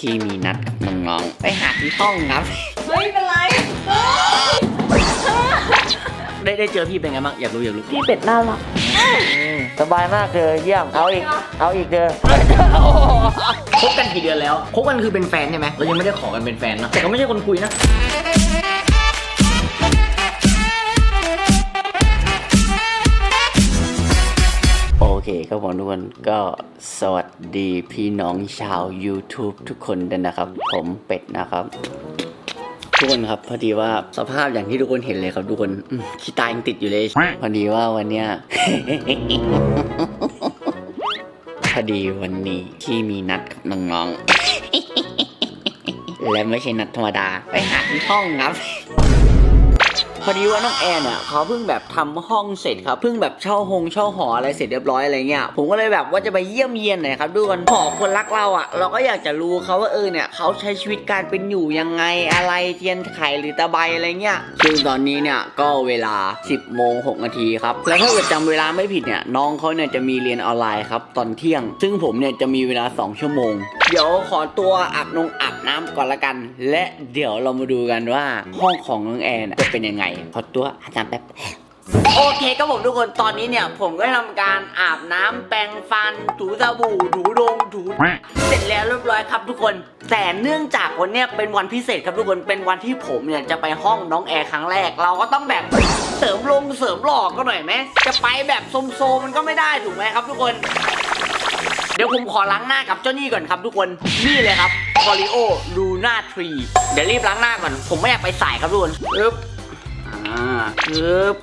ที่มีนัดกับน้องๆไปหาที่ห้องครับ เฮ้ยเป็นไรได้ได้เจอพี่เป็นไงบ้างอยากรู้อยากรู้พี่เป็ดน่ารักสบายมากเลยเยี่ยม เอาอีก เอาอีกเด้อคบกันกี่เดือนแล้วคบกันคือเป็นแฟนใช่ไหมเรายังไม่ได้ขอกันเป็นแฟนนะแต่ก็ไม่ใช่คนคุยนะ เคครับผมทุกคนก็สวัสดีพี่น้องชาว YouTube ทุกคนด้วยนะครับ ผมเป็ดนะครับทุกคนครับพอดีว่าสภาพอย่างที่ทุกคนเห็นเลยครับทุกคนขี้ตายังติดอยู่เลย พอดีว่าวันเนี้ยพอดีวันนี้ที่มีนัดกับน้องๆและไม่ใช่นัดธรรมดา ไปหาที่ห้องครับ พอดีว่าน้องแอนอะเขาเพิ่งแบบทำห้องเสร็จครับเพิ่งแบบเช่าหงเช่าหออะไรเสร็จเรียบร้อยอะไรเงี้ยผมก็เลยแบบว่าจะไปเยี่ยมเยียนหน่อยครับทุกคนหอคนรักเราอะ เราก็อยากจะรู้เขาว่าเออเนี่ยเขาใช้ชีวิตการเป็นอยู่ยังไงอะไรเทียนไขหรือตะไบอะไรเงี้ยซึ่งตอนนี้เนี่ยก็เวลา 10โมง6นาทีครับแล้วถ้าเกิดจำเวลาไม่ผิดเนี่ยน้องเขาเนี่ยจะมีเรียนออนไลน์ครับตอนเที่ยง ซึ่งผมเนี่ยจะมีเวลา 2 ชั่วโมงเดี๋ยวขอตัวอาบนงอาบน้ำก่อนละกัน และเดี๋ยวเรามาดูกันว่าห้องของน้องแอนน่ะจะเป็นยังไง ขอตัวอาบน้ำแป๊บโอเคครับผมทุกคนตอนนี้เนี่ย ผมก็ทำการอาบน้ำแปรงฟัน ถูสบู่ถูดงถูเสร็จแล้วเรียบร้อยครับทุกคน แต่เนื่องจากวันเนี้ยเป็นวันพิเศษครับทุกคนเป็นวันที่ผมเนี่ยจะไปห้องน้องแอร์ครั้งแรก เราก็ต้องแบบเสริมลงเสริมหลอกก็หน่อยไหมจะไปแบบโซมๆมันก็ไม่ได้ถูกไหมครับทุกคน เดี๋ยวผมขอล้างหน้ากับเจ้านี่ก่อนครับทุกคน นี่เลยครับ c o r i o Luna Tree เดี๋ยวรีบล้างหน้าก่อน ผมไม่อยากไปสายครับทุกคนปึ๊บอ่าปึ๊บ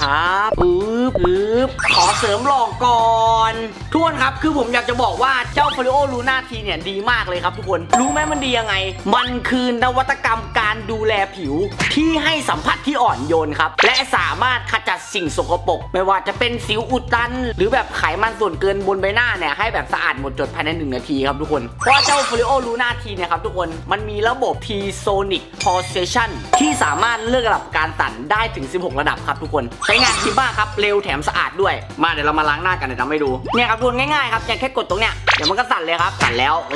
ครับปึ๊บปึ๊บขอเสริมหลอกก่อนทุกคนครับ คือผมอยากจะบอกว่าเจ้า f o l i o Luna T เนี่ยดีมากเลยครับทุกคน รู้ไหมมันดียังไง มันคือนวัตกรรม การดูแลผิวที่ให้สัมผัสที่อ่อนโยนครับ และสามารถขจัดสิ่งสกปรกไม่ว่าจะเป็นสิวอุดตัน หรือแบบไขมันส่วนเกินบนใบหน้าเนี่ยให้แบบสะอาดหมดจดภายใน1นาทีครับทุกคน เพราะว่าเจ้า f o l i o Luna T เนี่ยครับทุกคนมันมีระบบ P-Sonic Pulsation ที่สามารถเลือกระดับการสั่นได้ถึง 16 ระดับครับทุกคน ใช้งานดีมากครับเร็วแถมสะอาดด้วยมาเดี๋ยวเรามาล้างหน้ากันเดี๋ยวทำให้ดูเนี่ยครับทุกคนง่ายๆครับอย่างแค่กดตรงเนี้ยเดี๋ยวมันก็สั่นเลยครับสั่นแล้วเอ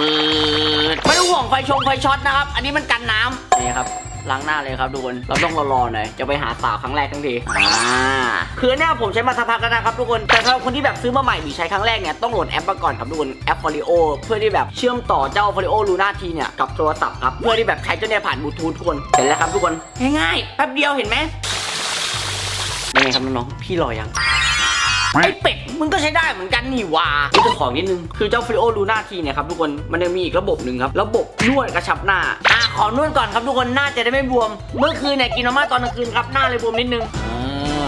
อไม่ต้องห่วงไฟชงไฟช็อตนะครับอันนี้มันกันน้ำนี่ครับ ล้างหน้าเลยครับทุกคน เราต้องรอๆหน่อย จะไปหาสาวครั้งแรกทั้งที อ่า คือเนี่ยผมใช้มาสักพักแล้วนะครับทุกคน แต่สำหรับคนที่แบบซื้อมาใหม่หรือใช้ครั้งแรกเนี่ยต้องโหลดแอปมาก่อนครับทุกคนแอป f o l i o เพื่อที่แบบเชื่อมต่อเจ้า f o l i o Luna T เนี่ยกับโทรศัพท์ครับเพื่อที่แบบใช้เจ้าเนี่ยผ่านบลูทูธทุกคนเสร็จแล้วครับทุกคนง่ายๆแป๊บเดียวเห็นไหมเป็นไงครับน้องๆพี่รอยังไอ้เป็ด มึงก็ใช้ได้เหมือนกันนี่หว่ากูจะของนิดนึง คือเจ้าฟิโอลูน่าทีเนี่ยครับทุกคน มันยังมีอีกระบบหนึ่งครับ ระบบนวดกระชับหน้า อะขอนวดก่อนครับทุกคนหน้าจะได้ไม่บวม เมื่อคืนเนี่ยกินมาม่าตอนกลางคืนครับหน้าเลยบวมนิดนึงอ่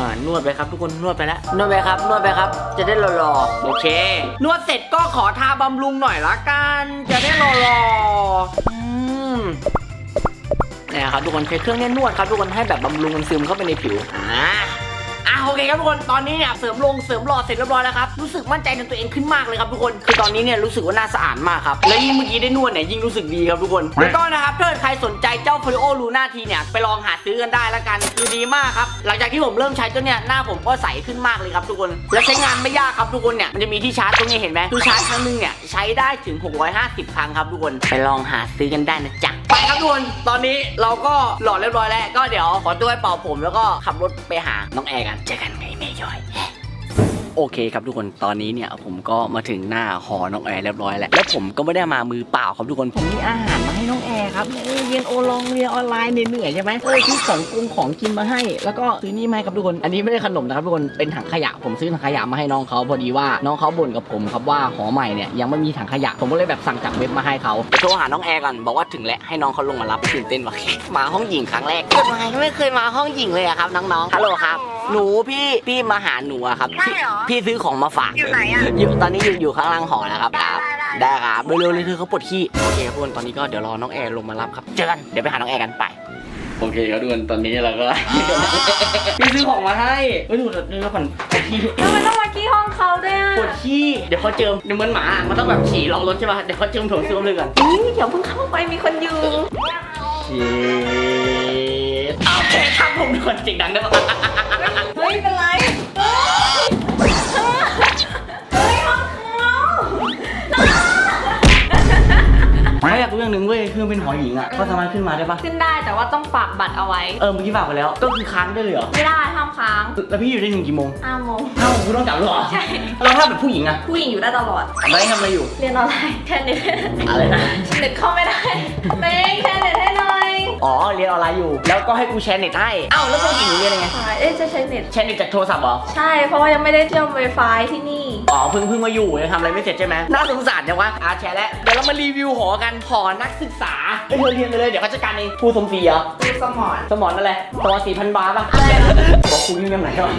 านวดไปครับทุกคนนวดไปแล้วนวดไปครับนวดไปครับ จะได้หล่อๆโอเค นวดเสร็จก็ขอทาบำรุงหน่อยละกัน จะได้หล่อๆอืมเนี่ยครับทุกคนใช้เครื่องเนี่ยนวดครับทุกคนให้แบบบำรุงมันซึมเข้าไปในผิวอ่า โอเคครับทุกคนตอนนี้เนี่ยเสริมลงเสริมหล่อเสร็จเรียบร้อยแล้วครับรู้สึกมั่นใจในตัวเองขึ้นมากเลยครับทุกคนคือตอนนี้เนี่ยรู้สึกว่าหน้าสะอาดมากครับและยิ่งเมื่อกี้ได้นวดเนี่ยยิ่งรู้สึกดีครับทุกคนแล้วก็นะครับถ้าเกิดใครสนใจเจ้า f o l i o Luna T เนี่ยไปลองหาซื้อกันได้แล้วกันคือดีมากครับหลังจากที่ผมเริ่มใช้ตัวเนี่ยหน้าผมก็ใสขึ้นมากเลยครับทุกคน และใช้งานไม่ยากครับทุกคนเนี่ยมันจะมีที่ชาร์จตรงนี้เห็นไหมคือชาร์จครั้งหนึงเนี่ยใช้ได้ถึง 650 ครั้งครับทุกคนไปลองหาซื้อกันได้นะจ๊ะไปครับทุกคนตอนนี้เราก็หล่อเรียบร้อยแล้วก็เดี๋ยวขอตัวไปเป่าผมแล้วก็ขับรถไปหาน้องแอร์กันเจอกันไงแม่ย่อยโอเคครับทุกคนตอนนี้เนี่ยผมก็มาถึงหน้าหอน้องแอร์เรียบร้อยแล้วแล้วผมก็ไม่ได้มามือเปล่าครับทุกคนผมมีอาหารมาให้น้องแอร์ครับเออเรียนโอลองเรียนออนไลน์เหนื่อยๆใช่ไหมเออซื้อของกงของกินมาให้ แล้วก็ซื้อนี่มาให้ครับทุกคนอันนี้ไม่ได้ขนมนะครับทุกคนเป็นถังขยะผมซื้อถังขยะมาให้น้องเขาพอดีว่าน้องเขาบ่นกับผมครับว่าหอใหม่เนี่ยยังไม่มีถังขยะผมก็เลยแบบสั่งจากเว็บมาให้เขาโทรหาน้องแอร์ก่อนบอกว่าถึงแล้วให้น้องเขาลงมารับตื่นเต้นว่ะมาห้องหญิงครั้งแรกเกิดมาไม่เคยมาห้องหญิงเลยอะครับน้องๆฮัลโหลครับ หนูพี่พี่มาหาหนูอะครับพี่ได้เหรอพี่ซื้อของมาฝากอยู่ไหนอะอยู่ตอนนี้อยู่อยู่ข้างล่างหอนะครับได้ครับได้ ได้ครับเร็วๆเลยเธอเขาปวดขี้โอเคครับทุกคนตอนนี้ก็เดี๋ยวรอน้องแอร์ลงมารับครับเจอกันเดี๋ยวไปหาน้องแอร์กันไป โอเคครับทุกคนตอนนี้เราก็ พี่ซื้อของมาให้ไม่ดูเดี๋ยวก่อนปวดขี้ทำไมต้องมาที่ห้องเขาด้วยอะปวดขี้เดี๋ยวเขาเจิมเดี๋ยวเหมือนหมามันต้องแบบฉี่รองรถใช่ป่ะเดี๋ยวเขาเจิมโถส้วมเลยก่อน อุ๊ยเดี๋ยวเพิ่งเข้าไปมีคนอยู่เชี ดโอเคครับผมทุกคนเสียงดังได้ปะเฮ้ยเป็นไรเฮ้ยเฮ้ยห้องเขาเขาอยากรู้อย่างหนึ่งเว้ยคือเป็นหอหญิงอะเขาสามารถขึ้นมาได้ปะขึ้นได้แต่ว่าต้องฝากบัตรเอาไว้เออเมื่อกี้ฝากไปแล้ว ก็คือค้างได้เลยเหรอ ไม่ได้ห้ามค้างแล้วพี่อยู่ได้ถึงกี่โมงห้าโมงเอ้าโมงคุณต้องจับด้วเหรอใช่แล้วถ้าเป็นผู้หญิงอะผู้หญิงอยู่ได้ตลอดแล้วทำอะไรอยู่ เรียนออนไลน์แค่เน็ตอะไรนะเน็ตเข้าไม่ได้เต้งแค่เน็ต อยอ๋อเรียนออนไลน์อยู่ แล้วก็ให้กูแชร์เน็ตให้เอ้าแล้วผู้หญิงเรียนยังไงใช่เอ๊ะจะใช้เน็ต แชร์เน็ตจากโทรศัพท์เหรอ ใช่ เพราะว่ายังไม่ได้เชื่อม Wi-Fi ที่นี่ อ๋อเพิ่งเพิ่งมาอยู่ยังทำอะไรไม่เสร็จใช่ไหมน่าสงสารจังวะอาแชร์แล้วเดี๋ยวเรามารีวิวหอกันหอนักศึกษาเอ้ยเธอเรียนไปเลยเดี๋ยวเขาจัดการเองครูสมศรีเหรอ ดูสมอน สมอนอะไรตัวสี่พันบาทป่ะอะไรนะบอกครูนี่ยังไหนวะ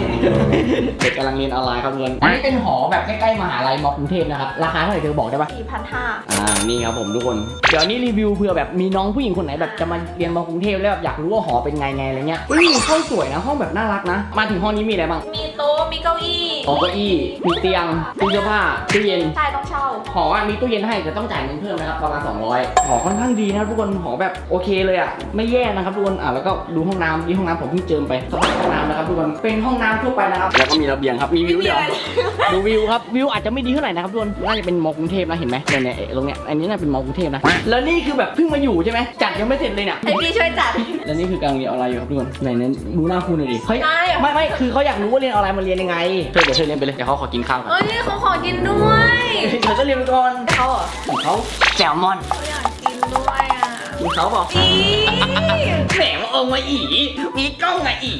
เด็กกำลังเรียนออนไลน์ครับเพื่อนอันนี้เป็นหอแบบใกล้ๆมหาลัยมอกรุงเทพนะครับ ราคาเท่าไหร่เธอบอกได้ปะสี่พันห้าอ่า นี่ครับผมทุกคน เดี๋ยวนี้รีวิวเผื่อแบบมีน้องผู้หญิงคนไหนแบบจะมาเรียนมากรุงเทพแล้วแบบอยากรู้ว่าหอเป็นไงไงอะไรเงี้ยอุ้ยห้องสวยนะห้องแบบน่ารักนะ มาถึงห้องนี้มีอะไรบ้างมีโต๊ะ มีเก้าอี้หอเก้าอี้มีเตียงตู้เสื้อผ้าตู้เย็น ใช่ต้องเช่า หออะมีตู้เย็นให้แต่ต้องจ่ายเงินเพิ่มนะครับประมาณ200หอค่อนข้างดีนะครับทุกคนหอแบบโอเคเลยอะไม่แย่นะครับทุกคนอะแล้วก็ดูห้องน้ำที่ห้องน้ำผมเพิ่งเจิมไปสภาพห้องน้ำนะครับทุกคนเป็นห้องน้ำทั่วไปนะครับแล้วก็มีระเบียงครับมีวิวเดียวดูวิวครับวิวอาจจะไม่ดีเท่าไหร่นะครับทุกคนน่าจะเป็นมอกรุงเทพนะเห็นไหมเนี่ยเนี่ยตรงเนี้ยอันนี้น่าเป็นมอกรุงเทพนะแล้วนี่คือแบบเพิ่งมาอยู่ใช่ไหมจัดยังไม่เสร็จเลยเนี่ยให้พี่ช่วยจัด แล้วนี่คือกำลังเรียนออนไลน์อยู่ครับทุกคนไหนนั้นดูหน้าครูหน่อยดิเฮ้ยได้เหรอ ไม่ไม่คือเขาอยากรู้ว่าเรียนออนไลน์มันเรียนยังไงเธอเดี๋ยวเธอเรียนไปเลยเดี๋ยวเขาขอกินข้าวก่อนเอ้ยเขาขอกินด้วยเธอก็เรียนไปก่อนเขาเหรอของเขาแซลมอนเขาอยากกินด้วยอะกินเขาบอกอีแหมมาเอามาอีมีกล้องอะอี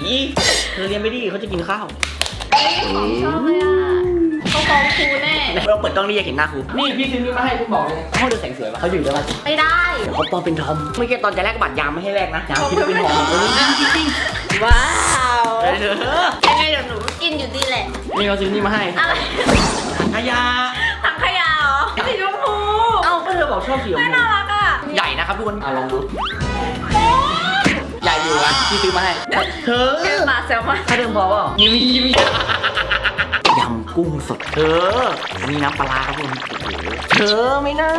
เธอเรียนไปดิเขาจะกินข้าว เอ้ยของชอบเลยอะเขา ฟ้องครูแน่ เราเปิดกล้องนี่อยากเห็นหน้าครูนี่พี่ซื้อนี่มาให้คุณบอกเลยห้องเดือแสงสวยปะเขาอยู่ด้วยปะไม่ได้เดี๋ยวเขาปลอมเป็นทอมเมื่อกี้ตอนจะแลกบัตรยามไม่ให้แลกนะยามคิดว่าเป็นหอมเออจริงจริงว้าวๆเออเด้อยังไงเดี๋ยวหนูก็กินอยู่ดีแหละนี่เขาซื้อนี่มาให้อะไรขยะถังขยะเหรอสีชมพูเอ้าก็เธอบอกชอบสีชมไม่พูน่ารักอะใหญ่นะครับทุกคนอะลองดูใหญ่อยู่นะพี่ซื้อมาให้เธอคือหมาแซลมอนถ้าเดิมพอเปล่ายิ้มยิ้มยำ กุ้งสดเธอมีน้ำปลาร้าครับทุกคนโอ้โหเธอไม่ได้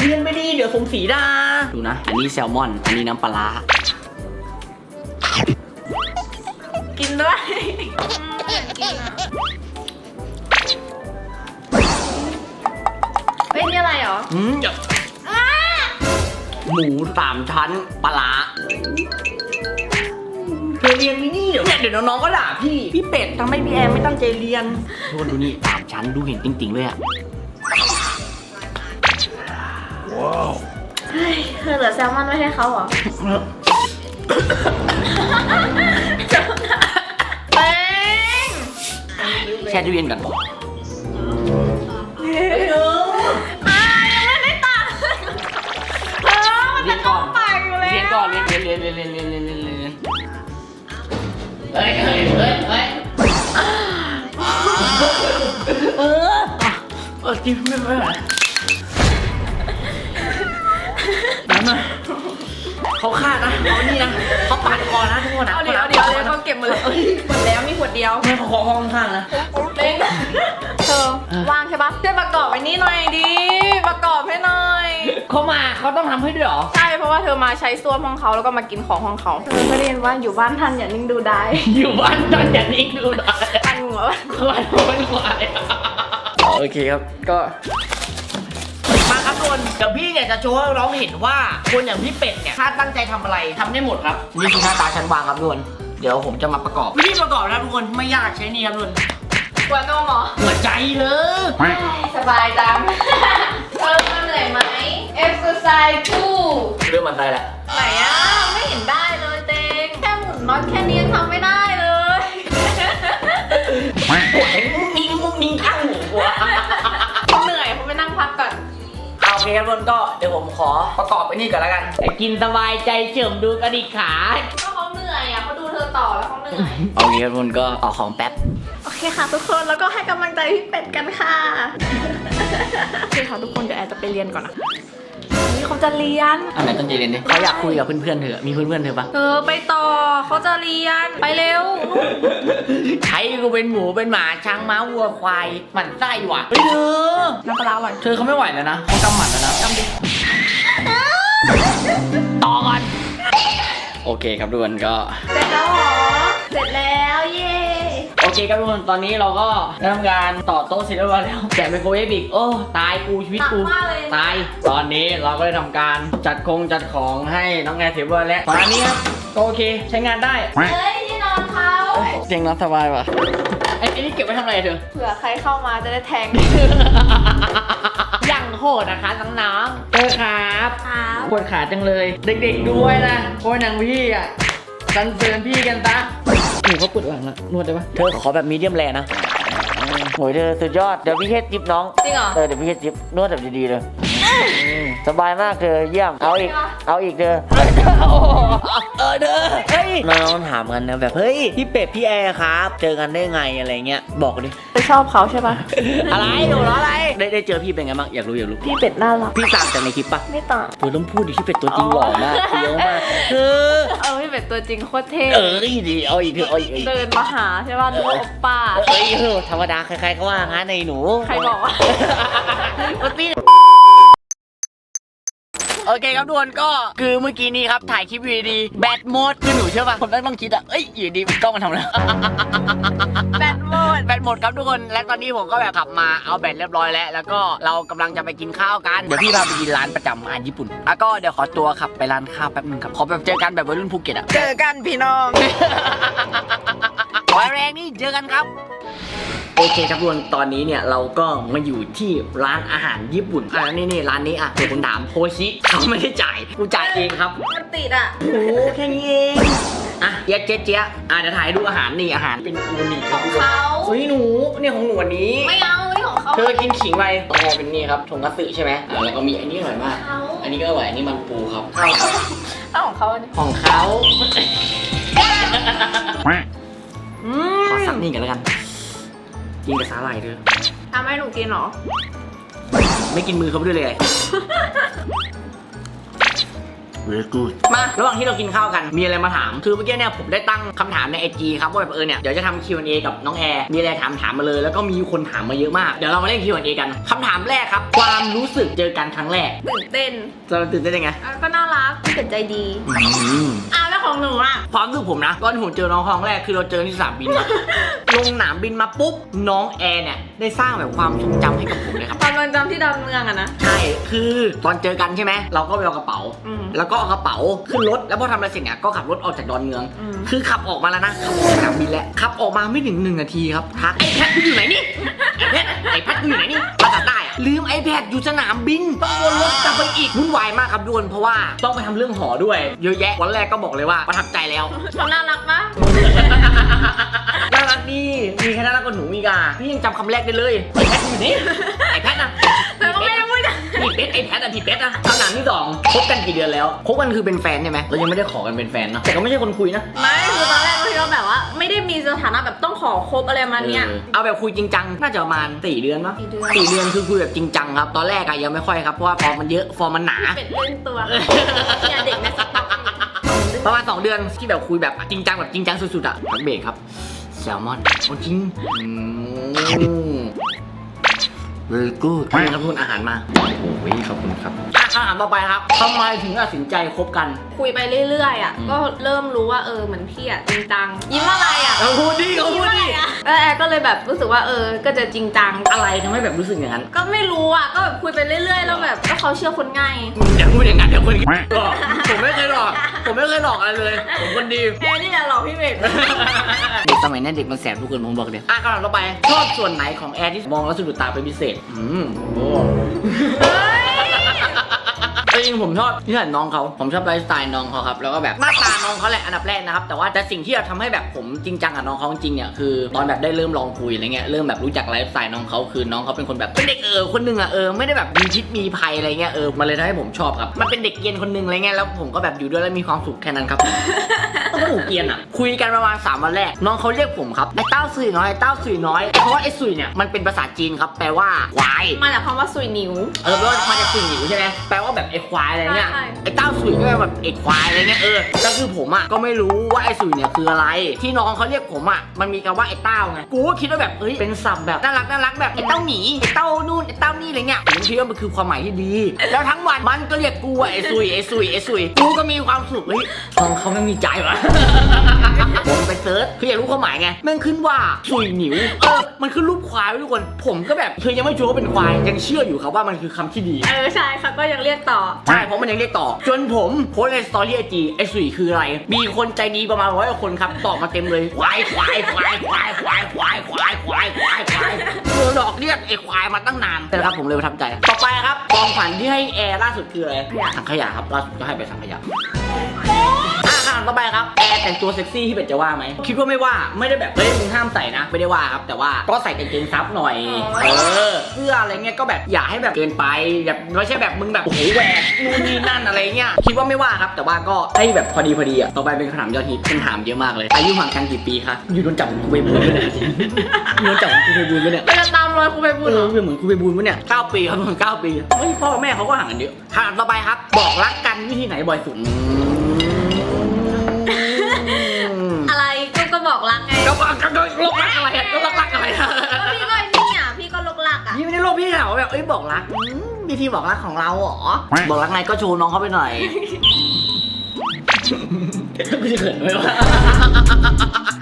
เรียนไม่ดีเดี๋ยวสมศรีดาดูนะ อันนี้แซลมอน อันนี้น้ำปลาร้ากินด้วยอืมอยากกินอะเฮ้ยนี่อะไรเหรออืมเดี๋ยวอ้าหมูสามชั้นปลาร้า เรียนนี่เดี๋ยวเนี่ยเดี๋ยวน้องๆก็ด่าพี่ พี่เป็ดทำให้พี่แอมไม่ตั้งใจเรียน โทษดูนี่สามชั้นดูเห็นจริงๆเลยอะว้าวเธอเหลือแซลมอนไว้ให้เขาเหรอเป้งแช่ตู้เย็นก่อนก่เอนเรียนก่อนเรียนก่อนเรียนเรียนเรียนเรียนเรียน เฮ้ยเฮ้ยเฮ้ยเฮ้ยเออเออกินไม่ไหวนั่นน่ะเขาฆ่านะเขานี่นะเขาปาดคอนะทุกคนนะเอาเดี๋ยวเอาเดี๋ยวเอาเดี๋ยวเขาเก็บหมดเลยหมดแล้วมีขวดเดียวไม่เขาขอห้องข้างนะเป้งเธอว่างใช่ปะช่วยประกอบไว้นี่หน่อยดิประกอบให้หน่อย เขามาเขาต้องทำให้ด้วยเหรอ ใช่เพราะว่าเธอมาใช้ส้วมห้องเขาแล้วก็มากินของห้องเขาเธอก็เรียนว่าอยู่บ้านท่านอย่านิ่งดูได้อยู่บ้านตอนอย่านิ่งดูหน่อยปันหัวควายควายควายโอเคครับ ก็มาครับทุกคนเดี๋ยวพี่เนี่ยจะโชว์ให้น้องเห็นว่าคนอย่างพี่เป็ดเนี่ยถ้าตั้งใจทำอะไรทำได้หมดครับ นี่คือหน้าตาชั้นวางครับทุกคนเดี๋ยวผมจะมาประกอบวิธีประกอบนะทุกคนไม่ยากใช้นี่ครับทุกคนหัวนมเหรอหัวใจเลย สบายจัง exercise 2เรื่องมันได้แหละไหนอะไม่เห็นได้เลยเตงแค่หมุนน็อตแค่นี้ยังทำไม่ได้เลย ปวดไอ้มุ้งนิ้งมุ้งนิ้งข้างหัวเขาเหนื่อยเขาไปนั่งพักก่อนเอาโอเคครับทุกคนก็เดี๋ยวผมขอประกอบไปนี่ก่อนแล้วกัน แต่กินสบายใจเฉิมดูกระดิกขา ก็เขาเหนื่อยอะเขาดูเธอต่อแล้วเขาเหนื่อย โอเคครับทุกคนก็เอาของแป๊บ โอเคค่ะทุกคนแล้วก็ให้กำลังใจพี่เป็ดกันค่ะ โอเคค่ะทุกคนเดี๋ยวแอนจะไปเรียนก่อนนะนี่ เขาจะเรียน อันไหนตั้งใจเรียนดิเขาอยากคุยกับเพื่อนๆเธอ มีเพื่อนๆเธอปะเธอไปต่อเขาจะเรียน ไปเร็ว ใช้กูเป็นหมูเป็นหมาช้างม้าวัวควายหมันไส้ว่ะเฮ้ยเธอน้ำปลาร้าอร่อยเธอเขาไม่ไหวแล้วนะเขากำหมัดแล้วนะกำดิต่อก่อนโอเคครับทุกคนก็ เสร็จแล้วเหรอ เสร็จแล้วเย่โอเคครับทุกคนตอนนี้เราก็ได้ทำการต่อโต๊ะเสร็จเรียบร้อยแล้วแกะไมโครเวฟอีกโอ้ตายกูชีวิตกูหนักมากเลย ตาย ตอนนี้เราก็ได้ทำการจัดคงจัดของให้น้องแอร์เสร็จเรียบร้อยแล้วตอนนี้ครับก็โอเคใช้งานได้เฮ้ยที่นอนเขาเตียงนอนสบายว่ะไอ้ไอ้นี่เก็บไว้ทำอะไรเธอ เผื่อใครเข้ามาจะได้แทงอย่างโหดนะคะน้องๆเออครับครับปวดขาจังเลย เด็กๆด้วยนะโอ้ยนางพี่อะสันเสริญพี่กันตะ หนูเขาปวดหลังละนวดได้ปะเธอขอแบบมีเดียมแรนะโอ้ยเธอสุดยอด เดี๋ยวพี่เฮ็ดจิบน้องจริงเหรอ เออเดี๋ยวพี่เฮ็ดจิบนวดแบบดีๆเลย สบายมากเธอเยี่ยม เอาอีก เอาอีกเธอเออเธอเฮ้ยน้องๆถามกันนะแบบเฮ้ยพี่เป็ดพี่แอร์ครับ เจอกันได้ไงอะไรเงี้ยบอกดิไปชอบเขาใช่ปะอะไรหนูล้ออะไรได้ได้เจอพี่เป็นไงบ้างอยากรู้อยากรู้พี่เป็ดน่ารักพี่ต่างจากในคลิปปะไม่ต่างเธอต้องพูดดิพี่เป็ดตัวจริงหล่อมากเฟี้ยวมากเธอเออพี่เป็ดตัวจริงโคตรเท่เออดีเอาอีกเถอะเอาอีกเอาอีกเดินมาหาใช่ป่ะนึกว่าโอปป้าเอ้ยเออธรรมดาใครๆก็ว่างั้นในหนู ใครบอกว่า โอตี้โอเคครับทุกคนก็คือเมื่อกี้นี้ครับถ่ายคลิปอยู่ดีๆแบตหมดคือหนูเชื่อป่ะผมตั้งต้องคิดอะเอ้ยอยู่ดีกล้องมันทำแล้วแบตหมดแบตหมดครับทุกคนและตอนนี้ผมก็แบบขับมาเอาแบตเรียบร้อยแล้ว แล้วก็เรากำลังจะไปกินข้าวกันเดี๋ยวพี่พาไปกินร้านประจำอาหารญี่ปุ่นแล้วก็เดี๋ยวขอตัวขับไปร้านข้าวแป๊บหนึงครับขอแบบเจอกันแบบวัยรุ่นภูเก็ตอะเจอกันพี่น้องขอแรงนี่เจอกันครับ โอเคครับทุกคนตอนนี้เนี่ยเราก็มาอยู่ที่ร้านอาหารญี่ปุ่นอ่านี่นี่ร้านนี้อะเดี๋ยวคุณถามโฮชิเขาไม่ได้จ่ายกูจ่ายเองครับมันติดอะ โอ้โหแค่นี้เองอะเจ๊ยะเจ๊ยะเจ๊ยะอะเดี๋ยวถ่ายให้ดูอาหารนี่อาหารเป็นอูนิครับทุกคนเขา เฮ้ยหนูเนี่ยของหนูอันนี้ ไม่เอานี่ของเขาเธอกินขิงไปแอร์เป็นนี่ครับทงคัตสึใช่ไหมอ่าแล้วก็มีอันนี้อร่อยมากเขาอันนี้ก็อร่อยอันนี้มันปูครับข้าวครับเอาของเขาอันนี้ของเขาอืขอมสักนี่กันแล้วกัน กินกับสาหร่ายเธอทำให้หนูกินเหรอ ไม่กินมือเขาไปด้วยเลยเวกูดมาระหว่างที่เรากินข้าวกันมีอะไรมาถาม คือเมื่อกี้เนี่ยผมได้ตั้งคำถามในไอจีครับว่าแบบเออเนี่ยเดี๋ยวจะทำ Q&A กับน้องแอร์มีอะไรถามถามมาเลย แล้วก็มีคนถามมาเยอะมาก เดี๋ยวเรามาเล่น Q&A กันคำถามแรกครับ ความรู้สึกเจอกันครั้งแรกตื่นเต้นเราตื่นเต้นยังไงอะก็น่ารักพี่เป็ดใจดี อืมอะแล้ว ของหนูอะความรู้สึกผมนะตอนที่ผมเจอน้องครั้งแรกคือเราเจอที่สนามบินครับลงสนามบินมาปุ๊บน้องแอร์เนี่ยได้สร้างแบบความทรงจำให้กับผมเลยครับ ตอนเมืองจำที่ดอนเมืองอะนะ ใช่ คือตอนเจอกันใช่ไหม เราก็ไปเอากระเป๋า อืมแล้วก็เอากระเป๋าขึ้นรถ แล้วพอทำอะไรเสร็จเนี่ยก็ขับรถออกจากดอนเมือง อืม คือขับออกมาแล้วนะ ขับออกจากสนามบินแล้ว ขับออกมาไม่ถึงหนึ่งนาทีครับทักไอ้แพทกูอยู่ไหนนี่ไอ้แพทไอ้แพทกูอยู่ไหนนี่ภาษาใต้อะ ลืมไอ้แพทอยู่สนามบินต้องวนรถกลับไปอีกวุ่นวายมากครับทุกคนเพราะว่าต้องไปทำเรื่องหอด้วย เยอะแยะวันแรกก็บอกเลยว่าประทับใจแล้ว เขาน่ารักมากน่ารักดีมีแค่น่ารักกว่าหนูอีกอะพี่ยังจำคำแรกได้เลยไอ้แพทอยู่นี่ไอ้แพทนะเธอก็ไม่ได้พูดนะผิดเป็ดไอ้แพทอะผิดเป็ดอะคำถามที่สองคบกันกี่เดือนแล้วคบกันคือเป็นแฟนใช่ไหมเรายังไม่ได้ขอกันเป็นแฟนเนอะแต่ก็ไม่ใช่คนคุยนะ ไม่คือตอนแรกก็คิดว่าแบบว่าไม่ ได้มีสถานะแบบต้องขอคบอะไรมาเนี่ยเออเอาแบบคุยจริงจังน่าจะประมาณสี่เดือนปะสี่เดือน สี่เดือนคือคุยแบบจริงจังครับตอนแรกอะยังไม่ค่อยครับเพราะว่าฟอร์มมันเยอะฟอร์มมันหนา เป็ดเล่นตัวเนี่ยเด็กในสต็อกประมาณ2เดือนที่แบบคุยแบบจริงจังแบบจริงจังสุดๆอะพักเบรกครับแซลมอนโอ้จริงอืม very good นี่ครับทุกคนอาหารมา โอ้โหขอบคุณครับอะคำถามต่อไปครับทำไมถึงตัดสินใจคบกันคุยไปเรื่อยๆอะอืมก็เริ่มรู้ว่าเออเหมือนพี่อะจริงจังยิ้มอะไรอะเขาพูดดิเขายิ้พูมดอะไรดิอะแล้วแอร์ก็เลยแบบรู้สึกว่าเออ ก็จะจริงจังอะไรทำให้แบบรู้สึกอย่างนั้นก็ไม่รู้อะก็แบบคุยไปเรื่อยๆ แล้วแบบก็เขาเชื่อคนง่ายอย่าพูดอย่างนั้นเดี๋ยวคนหลอกผมไม่เคยหลอก ผมไม่เคยหลอกอะไรเลย ผมคนดี แอร์นี่แหละหลอกพี่เบกเด็กสมัยนี้เด็กมันแสบทุกคนผมบอกเลยอะคำถามต่อไปชอบส่วนไหนของแอร์ที่มองแล้วสะดุดตาเป็นพิเศษอืมโอ้ เฮ้ยจริงๆผมชอบที่น้องเขาผมชอบไลฟ์สไตล์น้องเขาครับแล้วก็แบบหน้าตาน้องเขาแหละอันดับแรกนะครับแต่ว่าแต่สิ่งที่เราทำให้แบบผมจริงจังกับน้องเขาจริงๆเนี่ยคือตอนแบบได้เริ่มลองคุยอะไรเงี้ยเริ่มแบบรู้จักไลฟ์สไตล์น้องเขาคือน้องเขาเป็นคนแบบเป็นเด็กเออคนหนึงอะเออไม่ได้แบบมีพิษมีภัยอะไรเงี้ยเออมันเลยทำให้ผมชอบครับมันเป็นเด็กเกรียนคนหนึงอะไรเงี้ยแล้วผมก็แบบอยู่ด้วยแล้วมีความสุขแค่นั้นครับ ต้องหนูเกรียนอะคุยกันประมาณ3วันแรก น้องเขาเรียกผมครับไอ้เต้าสุยน้อยไอ้เต้าสุยน้อยเพราะว่าไอ้สุยเนี่ยมันเป็นภาษาจีนครับแปลว่าควายมาจากคำว่าซุยนิ้ว เออแปลว่ามาจากสุยหนิวใช่ไหมแปลว่าแบบไอ้ควควายอะไรเนี่ยใช่ ไอ้เต้าสุยก็แบบไอ้ควายอะไรเงี้ยเออแล้วคือผมอะก็ไม่รู้ว่าไอ้สุยเนี่ยคืออะไร ที่น้องเขาเรียกผมอะมันมีคำว่าไอ้เต้าไงกูก็คิดว่าแบบเอ้ยเป็นศัพท์แบบน่ารักน่ารักแบบไอ้เต้าหมีไอ้เต้านู่นไอ้เต้านี่อะไรเงี้ยผมคิดว่ามันคือความหมายที่ดี แล้วทั้งวันมันก็เรียกกูว่าไอ้สุยไอ้สุยไอ้สุยกูก็มีความสุขเฮ้ยน้องเขาไม่มีใจวะ ผมไปเซิร์ชคืออยากรู้ความหมายไงแม่งขึ้นว่าสุยหนิวเออมันขึ้นรูปควายไว้ทุกคน ผมก็แบบคือยังไม่ชัวร์ว่าเป็นควายยังเชื่ออยู่ครับว่ามันคือคำที่ดี เออใช่เขาก็ยังเรียกต่อใช่เพราะมันยังเรียกต่อ จนผมโพสต์ในสตอรี่ไอจีไอสุยคืออะไร มีคนใจดีประมาณร้อยกว่าคนครับตอบมาเต็มเลยควายควายควายควายควายควายควายควายควายควายเออดอกเรียกไอควายมาตั้งนานนะครับผมเลยประทับใจ ต่อไปครับกองขวัญที่ให้แอร์ล่าสุดคืออะไรขยะถังขยะครับล่าสุดก็ให้ไปถังขยะอะคำ ต่อไปครับแอร์แต่งตัวเซ็กซี่ที่เป็ดจะว่าไหมคิดว่าไม่ว่าไม่ได้แบบเฮ้ยมึงห้ามใส่นะ ไม่ได้ว่าครับ แต่ว่าก็ใส่กางเกงซับหน่อยเออเสื้ออะไรเงี้ยก็แบบอย่าให้แบบเกินไปแบบไม่ใช่แบบมึงแบบโอ้โหแหวกนู่นนี่นั่นอะไรเงี้ยคิดว่าไม่ว่าครับ แต่ว่าก็ให้แบบพอดีพอดีอะต่อไปเป็นคำถามยอดฮิตเป็นถามเยอะมากเลยอายุห่างกันกี่ปีคะอยู่โดนจับเหมือนครูเบบูลไหมเนี่ยอยู่โดนจับเหมือนครูเบบูลไหมเนี่ยเราจะตามรอยครูไปบุญเอเหรออเหมือนครูเบบูลปะเนี่ย9ปีครับเหมือน9ปีเฮ้ยพ่อกับแม่เขาก็ห่างกันเยอะถามต่อไปครับ บอกรักกันวิธีไหนบ่อยสุด ลักอะพี่ไม่ได้โลกพี่ถามว่าแบบเอ้ยบอกรักอืมวิธีบอกรักของเราเหรอ บอกรักไงก็โชว์น้องเขาไปหน่อยกูจะเขินไหมวะ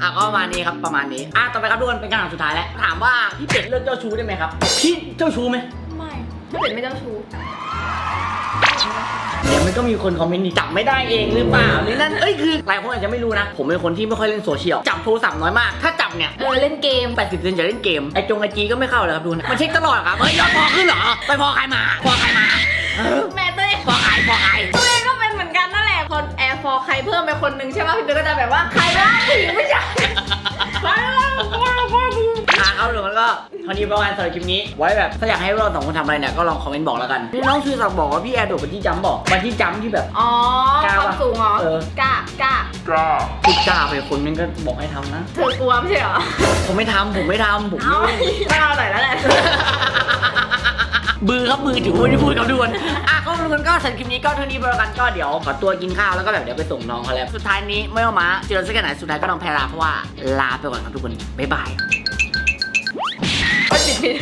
อะก็ประมาณนี้ครับประมาณนี้อะต่อไปครับทุกคนเป็นคำถามสุดท้ายแล้วถามว่าพี่เป็ดเลิกเจ้าชู้ได้ไหมครับพี่เจ้าชู้ไหมไม่ถ้าเป็นไม่เจ้าชู้ เดี๋ยวมันก็มีคนคอมเมนต์นี่จับไม่ได้เองหรือเปล่านี่นั่นเอ้ยคือหลายคนอาจจะไม่รู้นะ ผมเป็นคนที่ไม่ค่อยเล่นโซเชียลจับโทรศัพท์น้อยมาก ถ้าจับเนี่ยเออเล่นเกม 80เซนจะเล่นเกมไอจงไอจีก็ไม่เข้าเลยครับดูนะมันเช็คตลอดครับเฮ้ยยอดพอขึ้นเหรอไปพอใครมาพอใครมาเออแม่ตัวเองพอใครพอใครตัวเองก็เป็นเหมือนกันนั่นแหละคนแอร์ฟอร์ใครเพิ่มไปคนหนึ่งใช่ป่ะพี่เบลก็จะแบบว่าใครว่าผู้หญิงไม่ใช่ใครว่าว่าว่าผู้หญิง อะครับทุกคนก็วันนี้ประมาณสำหรับคลิปนี้ ไว้แบบถ้าอยากให้เราสองคนทำอะไรเนี่ยก็ลองคอมเมนต์บอกแล้วกันนี่น้องชื่อสักบอกว่าพี่แอร์โดดบันจี้จัมป์บอกบันจี้จัมป์ที่แบบ อ๋อกล้าความปะสูงเหรอเออ กล้ากล้าพูดกล้าไปคนนึงก็บอกให้ทำนะ เธอกลัวไม่ใช่เหรอ ผมไม่ทำผมไม่ทำผมเอาไม่ก็เอาหน่อยแล้วแหละ บือครับมือถือว่าไม่ได้พูดกับทุกคนอะก็ ทุกคนก็สำหรับคลิปนี้ก็เท่านี้ไปแล้วกันก็เดี๋ยวขอตัวกินข้าวแล้วก็แบบเดี๋ยวไปส่งน้องเขาแล้วสุดท้ายนี้ไม่ว่ามาเจอสักแค่ไหนสุดท้ายก็ต้องแพรลาเพราะว่าลาไปก่อนครับทุกคนบ๊ายบายไม่ปิดผิด